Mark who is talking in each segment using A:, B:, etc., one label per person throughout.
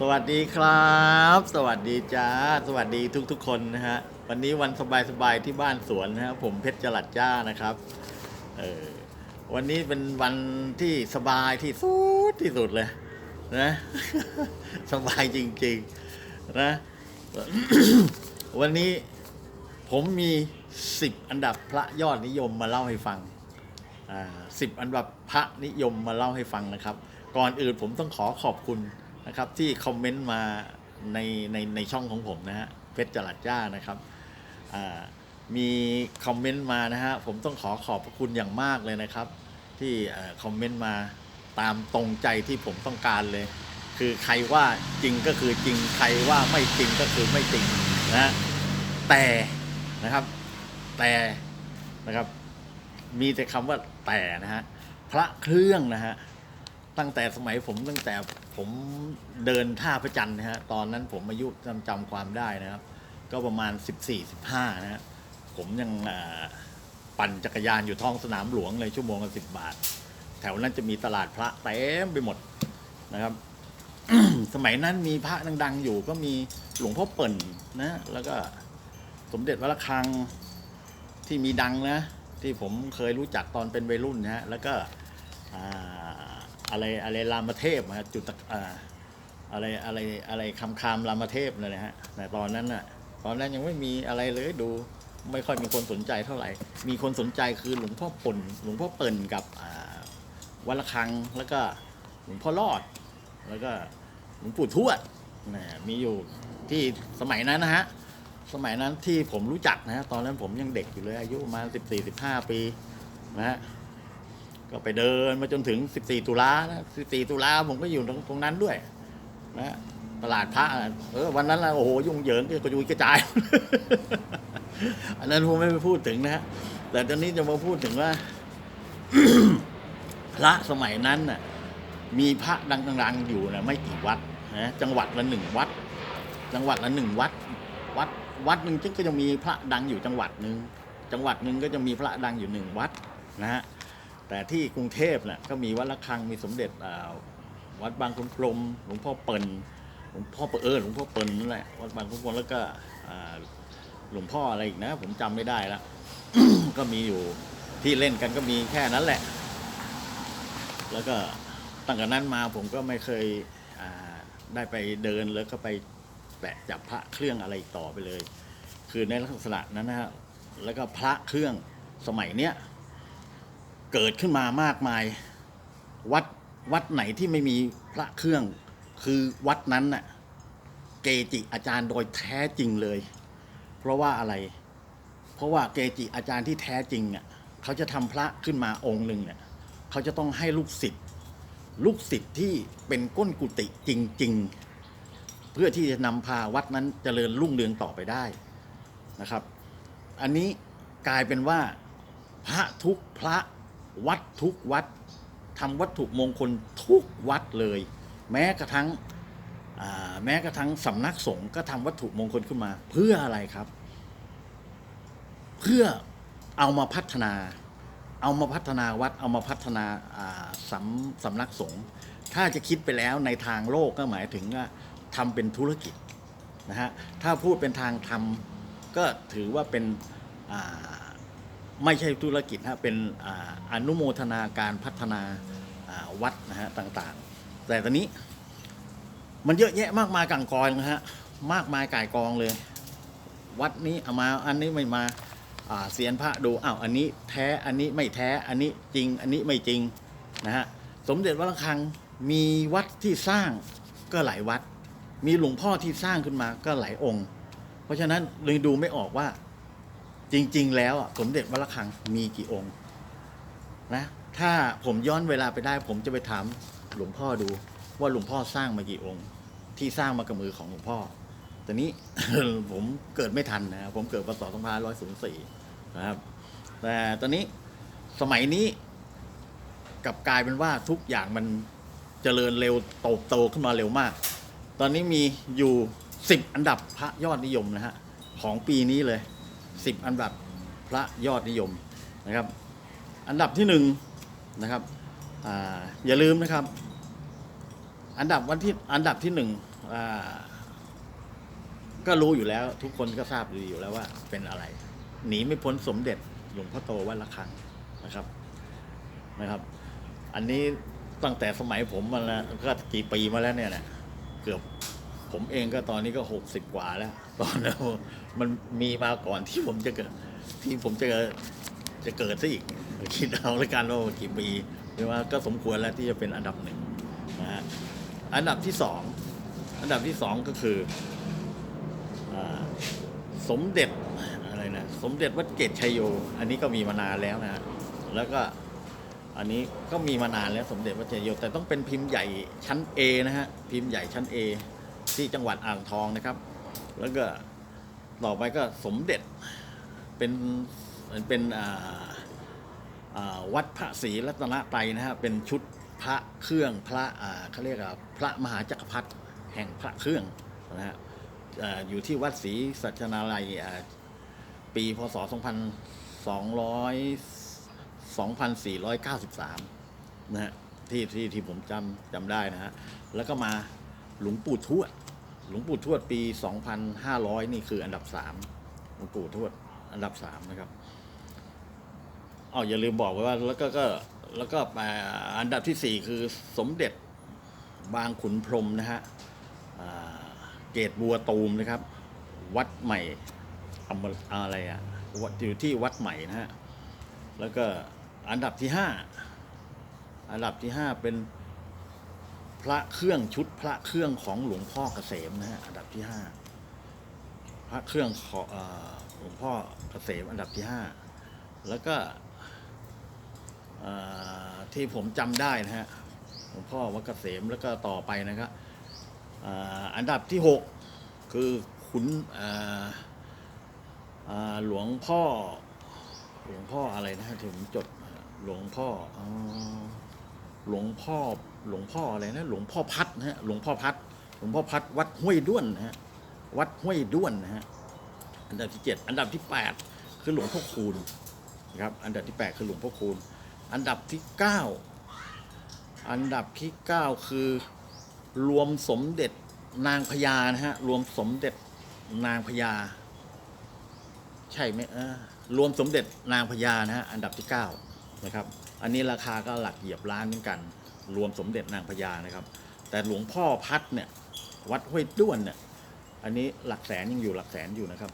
A: สวัสดีครับ สวัสดีจ้า สวัสดีทุกๆคนนะฮะ วันนี้วันสบายๆที่บ้านสวนนะฮะผมเพชรจรัดจ้านะครับ เออ วันนี้เป็นวันที่สบายที่สุดที่สุดเลยนะ สบายจริงๆนะ วันนี้ผมมีสิบอันดับพระยอดนิยมมาเล่าให้ฟังสิบอันดับพระนิยมมาเล่าให้ฟังนะครับ ก่อนอื่นผมต้องขอขอบคุณ นะครับที่คอมเมนต์มาในในในช่องของผมนะฮะเพชรจรัดจ้านะครับมีคอมเมนต์มานะฮะผมต้องขอขอบพระคุณอย่างมากเลยนะครับ ที่คอมเมนต์มาตามตรงใจที่ผมต้องการเลย คือใครว่าจริงก็คือจริงใครว่าไม่จริงก็คือไม่จริงนะแต่นะครับแต่นะครับมีแต่คำว่าแต่นะฮะพระเครื่องนะฮะ ตั้งแต่สมัยผมตั้งแต่ผมเดินท่าพระจันทร์นะฮะตอนนั้นผมอายุจำจำความได้นะครับ ก็ประมาณ 14-15นะฮะผมยังปั่นจักรยานอยู่ท้องสนามหลวงเลยชั่วโมงละสิบบาท แถวนั้นจะมีตลาดพระเต็มไปหมดนะครับ สมัยนั้นมีพระดังๆ อยู่ก็มีหลวงพ่อเปิ่นนะ แล้วก็สมเด็จวัดระฆังที่มีดังนะ ที่ผมเคยรู้จักตอนเป็นวัยรุ่นนะฮะแล้วก็อ่า อะไรอะไรรามเทพนะจุดตะอะไรอะไรอะไรคำคามรามเทพนั่นะฮะแต่ตอนนั้นน่ะตอนนั้นยังไม่มีอะไรเลยดูไม่ค่อยมีคนสนใจเท่าไหร่ มีคนสนใจคือหลวงพ่อปนหลวงพ่อเปิ่นกับวัดระฆังแล้วก็หลวงพ่อรอด แล้วก็หลวงปู่ทวดนะมีอยู่ที่สมัยนั้นนะฮะสมัยนั้นที่ผมรู้จักนะฮะตอนนั้นผมยังเด็กอยู่เลยอายุประมาณสิบสี่สิบห้าปีนะฮะ ก็ไปเดินมาจนถึงสิบสี่ตุลานะสิบสี่ตุลาผมก็อยู่ตรงตรงนั้นด้วย นะตลาดพระเออวันนั้นโอ้โหยุ่งเหยิงกระจุยกระจาย อันนั้นผมไม่ไปพูดถึงนะฮะแต่ตอนนี้จะมาพูดถึงว่า พระสมัยนั้นน่ะ มีพระดังๆอยู่นะไม่กี่วัดนะจังหวัดละหนึ่งวัด จังหวัดละหนึ่งวัด วัดวัดหนึ่งก็จะมีพระดังอยู่จังหวัดหนึ่งจังหวัดหนึ่งก็จะมีพระดังอยู่หนึ่งวัดนะฮะ แต่ที่กรุงเทพเนี่ยก็มีวัดระฆังมีสมเด็จวัดบางขุนพรมหลวงพ่อเปิ่นหลวงพ่อเออหลวงพ่อเปิ่นนั่นแหละวัดบางขุนพรมแล้วก็หลวงพ่ออะไรอีกนะ ผมจำไม่ได้ละก็มีอยู่ที่เล่นกันก็มีแค่นั้นแหละ แล้วก็ตั้งแต่นั้นมาผมก็ไม่เคยได้ไปเดินแล้วก็ไปแตะจับพระเครื่องอะไรต่อไปเลย คือในลักษณะนั้นนะฮะแล้วก็พระเครื่องสมัยเนี้ย เกิดขึ้นมามากมาย วัดวัดไหนที่ไม่มีพระเครื่อง คือวัดนั้นน่ะเกจิอาจารย์โดยแท้จริงเลย เพราะว่าอะไร เพราะว่าเกจิอาจารย์ที่แท้จริงอะเขาจะทำพระขึ้นมาองค์หนึ่งเนี่ยเขาจะต้องให้ลูกศิษย์ลูกศิษย์ที่เป็นก้นกุฏิจริง ๆ เพื่อที่จะนำพาวัดนั้นเจริญรุ่งเรืองต่อไปได้นะครับ อันนี้กลายเป็นว่า พระทุกพระ วัดทุกวัดทำวัตถุมงคลทุกวัดเลย แม้กระทั่งแม้กระทั่งสำนักสงฆ์ก็ทำวัตถุมงคลขึ้นมา เพื่ออะไรครับ เพื่อเอามาพัฒนา เอามาพัฒนาวัดเอามาพัฒนาสำสำนักสงฆ์ถ้าจะคิดไปแล้วในทางโลกก็หมายถึงว่าทำเป็นธุรกิจนะฮะถ้าพูดเป็นทางธรรมก็ถือว่าเป็นา ไม่ใช่ธุรกิจฮะเป็นออนุโมทนาการพัฒนาวัดนะฮะต่างๆ แต่ตอนนี้มันเยอะแยะมากมายกังกรนะฮะมากมายก่ายกองเลย วัดนี้เอามาอันนี้ไม่มาอ่าเสียนพระดูอ้าวอันนี้แท้อันนี้ไม่แท้อันนี้จริง อันนี้ไม่จริงนะฮะสมเด็จวัดระฆังมีวัดที่สร้างก็หลายวัด มีหลวงพ่อที่สร้างขึ้นมาก็หลายองค์ เพราะฉะนั้นเลยดูไม่ออกว่า จริง ๆ แล้วสมเด็จวัดระฆังมีกี่องค์นะถ้าผมย้อนเวลาไปได้ ผมจะไปถามหลวงพ่อดูว่าหลวงพ่อสร้างมากี่องค์ ที่สร้างมากับมือของหลวงพ่อแต่นี้ผมเกิดไม่ทันนะครับผมเกิดปศสองพศ2504นะครับแต่ตอนนี้สมัยนี้กลับกลายเป็นว่าทุกอย่างมันเจริญเร็วโตโตขึ้นมาเร็วมาก ตอนนี้มีอยู่10อันดับพระยอดนิยมนะฮะของปีนี้เลย 10 อันดับพระยอดนิยมนะครับ อันดับที่หนึ่งนะครับออย่าลืมนะครับ อันดับวันที่อันดับที่หนึ่งก็รู้อยู่แล้ว ทุกคนก็ทราบดีอยู่แล้วว่าเป็นอะไร หนีไม่พ้นสมเด็จหลวงพ่อโตวัดละคังนะครับนะครับ อันนี้ตั้งแต่สมัยผมมาแล้วก็กี่ปีมาแล้วเนี่ยนะเกือบ ผมเองก็ตอนนี้ก็หกสิบกว่าแล้ว ตอนนั้นมันมีมาก่อนที่ผมจะเกิด ที่ผมจะจะเกิดซะอีกคิดเอาแล้วกันว่ากี่ปีเรียกว่าก็สมควรแล้วที่จะเป็นอันดับหนึ่งนะฮะอันดับที่สองอันดับที่สองก็คืออสมเด็จอะไรนะสมเด็จวัดเกตชัยโย อันนี้ก็มีมานานแล้วนะฮะแล้วก็อันนี้ก็มีมานานแล้วสมเด็จวัดเกตชัยโย แต่ต้องเป็นพิมพ์ใหญ่ชั้น A นะฮะพิมพ์ใหญ่ชั้น A ที่จังหวัดอ่างทองนะครับ แล้วก็ต่อไปก็สมเด็จเป็นเป็นวัดพระศรีรัตนไตรนะฮะเป็นชุดพระเครื่องพระเขาเรียกว่าพระมหาจักรพรรดิแห่งพระเครื่องนะฮะอยู่ที่วัดศรีสัชนาลัยอ่าปีพศ 2200 2493 นะฮะที่ที่ที่ผมจำจำได้นะฮะ แล้วก็มาหลวงปู่ทวด หลวงปู่ทวดปี 2,500 นี่คืออันดับสามหลวงปู่ทวดอันดับสามนะครับอ๋ออย่าลืมบอกไว้ว่าแล้วก็ก็แล้วก็อันดับที่สี่คือสมเด็จบางขุนพรมนะฮะเกตบัวตูมนะครับ วัดใหม่อำออะไรอะวัดอยู่ที่วัดใหม่นะฮะแล้วก็อันดับที่ห้าอันดับที่ห้าเป็น พระเครื่องชุดพระเครื่องของหลวงพ่อเกษมนะฮะอันดับที่ห้าพระเครื่องของหลวงพ่อเกษมอันดับที่ห้าแล้วก็ที่ผมจำได้นะฮะหลวงพ่อวัดเกษมแล้วก็ต่อไปนะครับอันดับที่หกคือขุนหลวงพ่อหลวงพ่ออะไรนะฮะที่ผมจดหลวงพ่อหลวงพ่อ หลวงพ่ออะไรนะหลวงพ่อพัดนะฮะหลวงพ่อพัดหลวงพ่อพัดวัดห้วยด้วนนะฮะวัดห้วยด้วนนะฮะอันดับที่เจ็ดอันดับที่แปดคือหลวงพ่อคูณนะครับอันดับที่แปดคือหลวงพ่อคูณอันดับที่เก้าอันดับที่เก้าคือรวมสมเด็จนางพญานะฮะรวมสมเด็จนางพญาใช่ไหมเออรวมสมเด็จนางพญานะฮะอันดับที่เก้านะครับ อันนี้ราคาก็หลักเหยียบล้านเหมือนกัน รวมสมเด็จนางพญานะครับ แต่หลวงพ่อพัดเนี่ยวัดห้วยด้วนเนี่ยอันนี้หลักแสนยังอยู่หลักแสนอยู่นะครับ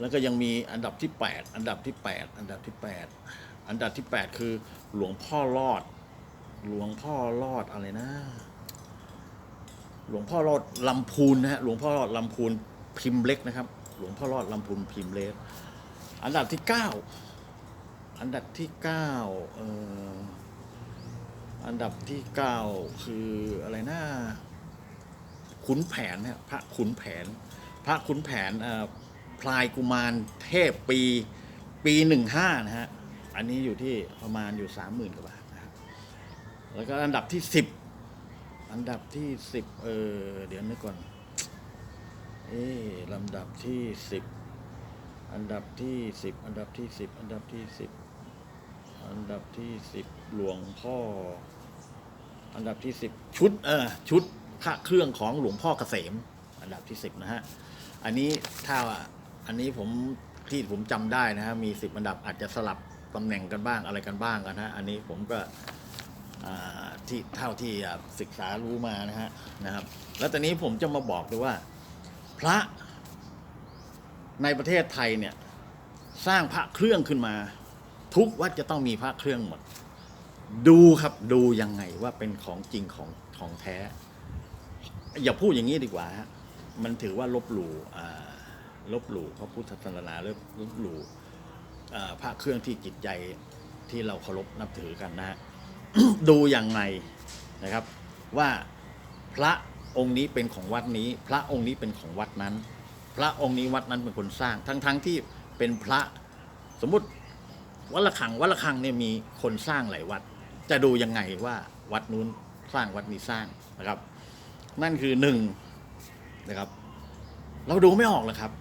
A: แล้วก็ยังมีอันดับที่แปดอันดับที่แปดอันดับที่แปดอันดับที่แปดคือ หลวงพ่อรอด หลวงพ่อรอดอะไรนะ หลวงพ่อรอดลำพูนนะฮะหลวงพ่อรอดลำพูนพิมพ์เล็กนะครับ หลวงพ่อรอดลำพูนพิมพ์เล็ก อันดับที่เก้า อันดับที่เก้าเอ่ออันดับที่เก้าคืออะไรนะขุนแผนเนี่ยพระขุนแผน พระขุนแผนพลายกุมารเทพปีปีหนึ่งห้านะฮะ อันนี้อยู่ที่ประมาณอยู่สามหมื่นกว่าบาทนะครับแล้วก็อันดับที่สิบอันดับที่สิบเออเดี๋ยวนึกก่อน เอ๊ลำดับที่สิบอันดับที่สิบอันดับที่สิบอันดับที่สิบ อันดับที่สิบหลวงพ่อ อันดับที่สิบชุดเออชุดพระเครื่องของหลวงพ่อเกษม อันดับที่สิบนะฮะ อันนี้ถ้าอันนี้ผมที่ผมจำได้นะฮะมีสิบอันดับอาจจะสลับตำแหน่งกันบ้างอะไรกันบ้างกันฮะอันนี้ผมก็ที่เท่าที่ศึกษารู้มานะฮะนะครับ แล้วตอนนี้ผมจะมาบอกเลยว่า พระในประเทศไทยเนี่ย สร้างพระเครื่องขึ้นมา ทุกวัดจะต้องมีพระเครื่องหมด ดูครับดูยังไงว่าเป็นของจริงของของแท้ อย่าพูดอย่างนี้ดีกว่าฮะมันถือว่าลบหลู่อ่าลบหลู่พระพุทธศาสนาลบลบหลู่อ่าพระเครื่องที่จิตใจที่เราเคารพนับถือกันนะฮะดูอย่างไรนะครับว่าพระองค์นี้เป็นของวัดนี้ พระองค์นี้เป็นของวัดนั้น พระองค์นี้วัดนั้นเป็นคนสร้าง ทั้งๆที่เป็นพระสมมติ วัดละคังวัดละคังเนี่ยมีคนสร้างหลายวัด จะดูยังไงว่าวัดนู้นสร้างวัดนี้สร้างนะครับ นั่นคือหนึ่งนะครับ เราดูไม่ออกเลยครับ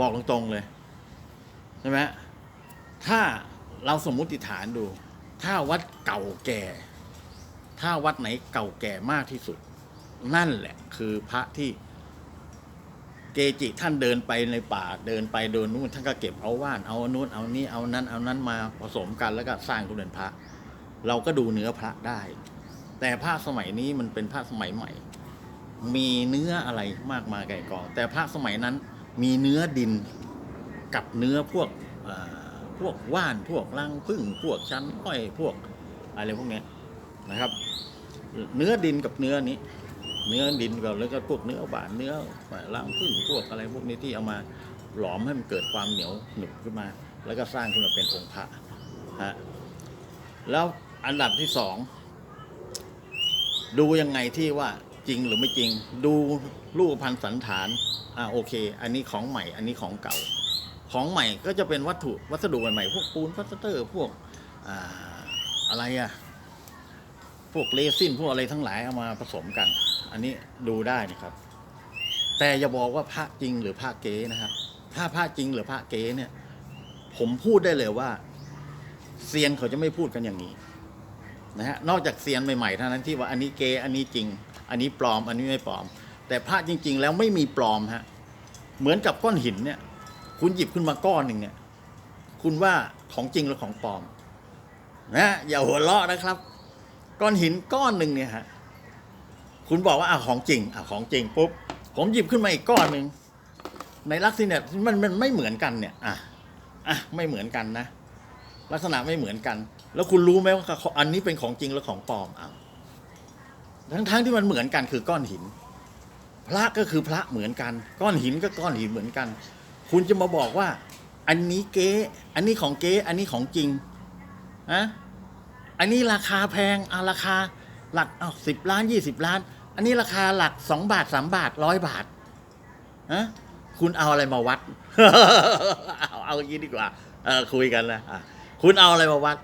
A: บอกตรงๆเลยใช่ไหมถ้าเราสมมุติฐานดู ถ้าวัดเก่าแก่ ถ้าวัดไหนเก่าแก่มากที่สุด นั่นแหละคือพระที่ เกจิท่านเดินไปในป่าเดินไปเดินนู่นท่านก็เก็บเอาว่านเอานนู้นเอานี้เอานั้น เอานั้นมาผสมกันแล้วก็สร้างขึ้นเป็นพระ เราก็ดูเนื้อพระได้ แต่พระสมัยนี้มันเป็นพระสมัยใหม่ มีเนื้ออะไรมากมายไก่กอง แต่พระสมัยนั้นมีเนื้อดินกับเนื้อพวกพวกว่านพวกรังพึ่งพวกชั้นอ้อยพวกอะไรพวกนี้นะครับ เนื้อดินกับเนื้อนี้ เนื้อดินกับแล้วก็พวกเนื้อบานเนื้อรังพึ่งพวกอะไรพวกนี้ที่เอามาหลอมให้มันเกิดความเหนียวหนึบขึ้นมา แล้วก็สร้างขึ้นมาเป็นองค์พระฮะแล้วอันดับที่สองดูยังไงที่ว่าจริงหรือไม่จริง ดูรูปพันธ์สันฐานอ่าโอเค อันนี้ของใหม่ อันนี้ของเก่า ของใหม่ก็จะเป็นวัตถุวัสดุใหม่ๆพวกปูนพลาสเตอร์พวกอ่าอะไรอะ พวกเรซินพวกอะไรทั้งหลายเอามาผสมกัน อันนี้ดูได้นะครับ แต่อย่าบอกว่าพระจริงหรือพระเก๊นะครับถ้าพระจริงหรือพระเก๊เนี่ย ผมพูดได้เลยว่าเซียนเขาจะไม่พูดกันอย่างนี้นะฮะนอกจากเซียนใหม่ๆเท่านั้นที่ว่าอันนี้เกอันนี้จริง อันนี้ปลอม อันนี้ไม่ปลอม แต่พระจริง ๆ แล้วไม่มีปลอมฮะเหมือนกับก้อนหินเนี่ย คุณหยิบขึ้นมาก้อนหนึ่งเนี่ย คุณว่าของจริงหรือของปลอม นะอย่าหัวเราะนะครับ ก้อนหินก้อนหนึ่งเนี่ยฮะคุณบอกว่าอะของจริงอะของจริงปุ๊บผมหยิบขึ้นมาอีกก้อนหนึ่งในลักษณะมันมันไม่เหมือนกันเนี่ยอะอะไม่เหมือนกันนะ ลักษณะไม่เหมือนกัน แล้วคุณรู้ไหมว่าอันนี้เป็นของจริงหรือของปลอมอ้าวทั้งทั้งที่มันเหมือนกันคือก้อนหิน พระก็คือพระเหมือนกัน ก้อนหินก็ก้อนหินเหมือนกัน คุณจะมาบอกว่า อันนี้เก๊อันนี้ของเก๊อันนี้ของจริงอะ อันนี้ราคาแพงอะราคาหลักอ้าวสิบล้านยี่สิบล้าน อันนี้ราคาหลักสองบาทสามบาทร้อยบาทอะคุณเอาอะไรมาวัด เอาเอาอย่างนี้ดีกว่า เออคุยกันนะอะคุณเอาอะไรมาวัด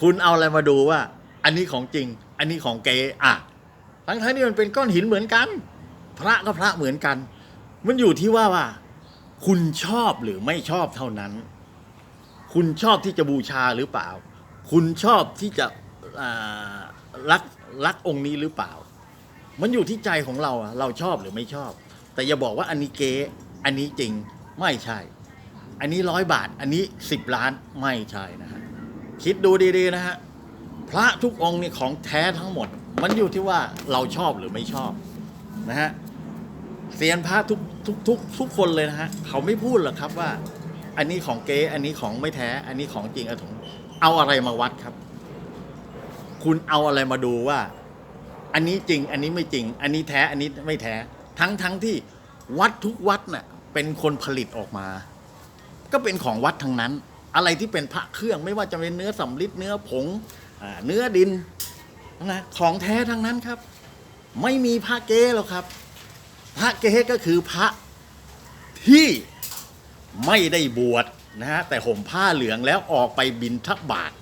A: คุณเอาอะไรมาดูว่า อันนี้ของจริง อันนี้ของเก๊อะทั้งทั้งที่มันเป็นก้อนหินเหมือนกัน พระก็พระเหมือนกัน มันอยู่ที่ว่าว่า คุณชอบหรือไม่ชอบเท่านั้น คุณชอบที่จะบูชาหรือเปล่า คุณชอบที่จะรักรักองค์นี้หรือเปล่า มันอยู่ที่ใจของเราเราชอบหรือไม่ชอบ แต่อย่าบอกว่าอันนี้เก๊อันนี้จริงไม่ใช่ อันนี้ร้อยบาท อันนี้สิบล้านไม่ใช่นะฮะคิดดูดีๆนะฮะพระทุกองค์นี่ของแท้ทั้งหมด มันอยู่ที่ว่าเราชอบหรือไม่ชอบนะฮะเซียนพระทุกทุกทุกทุกคนเลยนะฮะเขาไม่พูดหรอกครับว่า อันนี้ของเก๊อันนี้ของไม่แท้ อันนี้ของจริงอะถง เอาอะไรมาวัดครับ คุณเอาอะไรมาดูว่า อันนี้จริง อันนี้ไม่จริง อันนี้แท้ อันนี้ไม่แท้ ทั้งทั้งที่วัดทุกวัดน่ะ เป็นคนผลิตออกมา ก็เป็นของวัดทั้งนั้น อะไรที่เป็นพระเครื่องไม่ว่าจะเป็นเนื้อสำริดเนื้อผงอเนื้อดินนะของแท้ทั้งนั้นครับ ไม่มีพระเก๊หรอกครับ พระเก๊ก็คือพระที่ไม่ได้บวช นะฮะแต่ห่มผ้าเหลืองแล้วออกไปบินทักบาท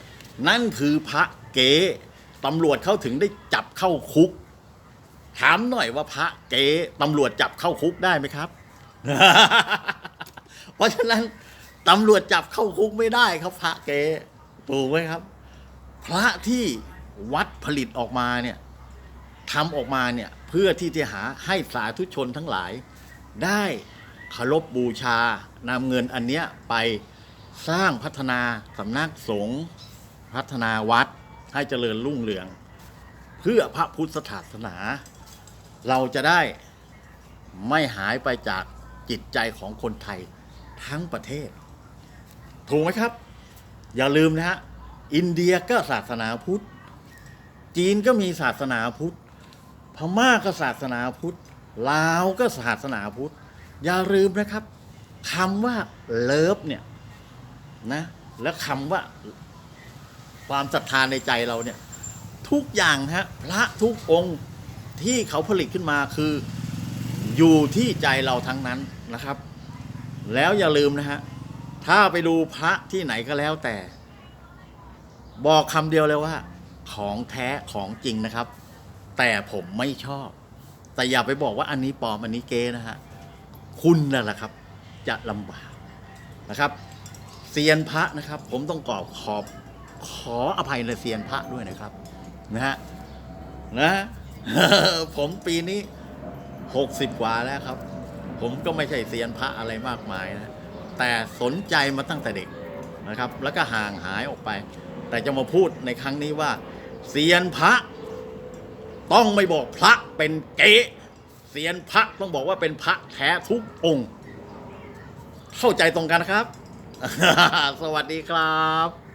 A: นั่นคือพระเก๊ตำรวจเขาถึงได้จับเข้าคุก ถามหน่อยว่าพระเก๊ตำรวจจับเข้าคุกได้ไหมครับ เพราะฉะนั้นตำรวจจับเข้าคุกไม่ได้ครับ พระเก๊ถูกไหมครับ พระที่วัดผลิตออกมาเนี่ยทำออกมาเนี่ยเพื่อที่จะหาให้สาธุชนทั้งหลายได้ เคารพบูชานำเงินอันเนี้ยไปสร้างพัฒนาสำนักสงฆ์พัฒนาวัดให้เจริญรุ่งเรือง เพื่อพระพุทธศาสนา เราจะได้ไม่หายไปจากจิตใจของคนไทยทั้งประเทศ ถูกไหมครับ อย่าลืมนะฮะ อินเดียก็ศาสนาพุทธ จีนก็มีศาสนาพุทธ พม่าก็ศาสนาพุทธ ลาวก็ศาสนาพุทธ อย่าลืมนะครับคำว่าเลิฟเนี่ยนะและคำว่าความศรัทธาในใจเราเนี่ย ทุกอย่างฮะพระทุกองค์ที่เขาผลิตขึ้นมาคืออยู่ที่ใจเราทั้งนั้นนะครับ แล้วอย่าลืมนะฮะถ้าไปดูพระที่ไหนก็แล้วแต่ บอกคำเดียวเลยว่า ของแท้ของจริงนะครับ แต่ผมไม่ชอบ แต่อย่าไปบอกว่าอันนี้ปลอมอันนี้เก๊นะฮะ คุณนั่นแหละครับ จะลำบากนะครับเซียนพระนะครับ ผมต้องกอบขอบขออภัยในเซียนพระด้วยนะครับนะฮะนะผมปีนี้หกสิบกว่าแล้วครับ ผมก็ไม่ใช่เซียนพระอะไรมากมายนะแต่สนใจมาตั้งแต่เด็กนะครับ แล้วก็ห่างหายออกไป แต่จะมาพูดในครั้งนี้ว่า เซียนพระ ต้องไม่บอกพระเป็นเก๊ ซียนพระต้องบอกว่าเป็นพระแท้ทุกองค์ เข้าใจตรงกันนะครับ สวัสดีครับ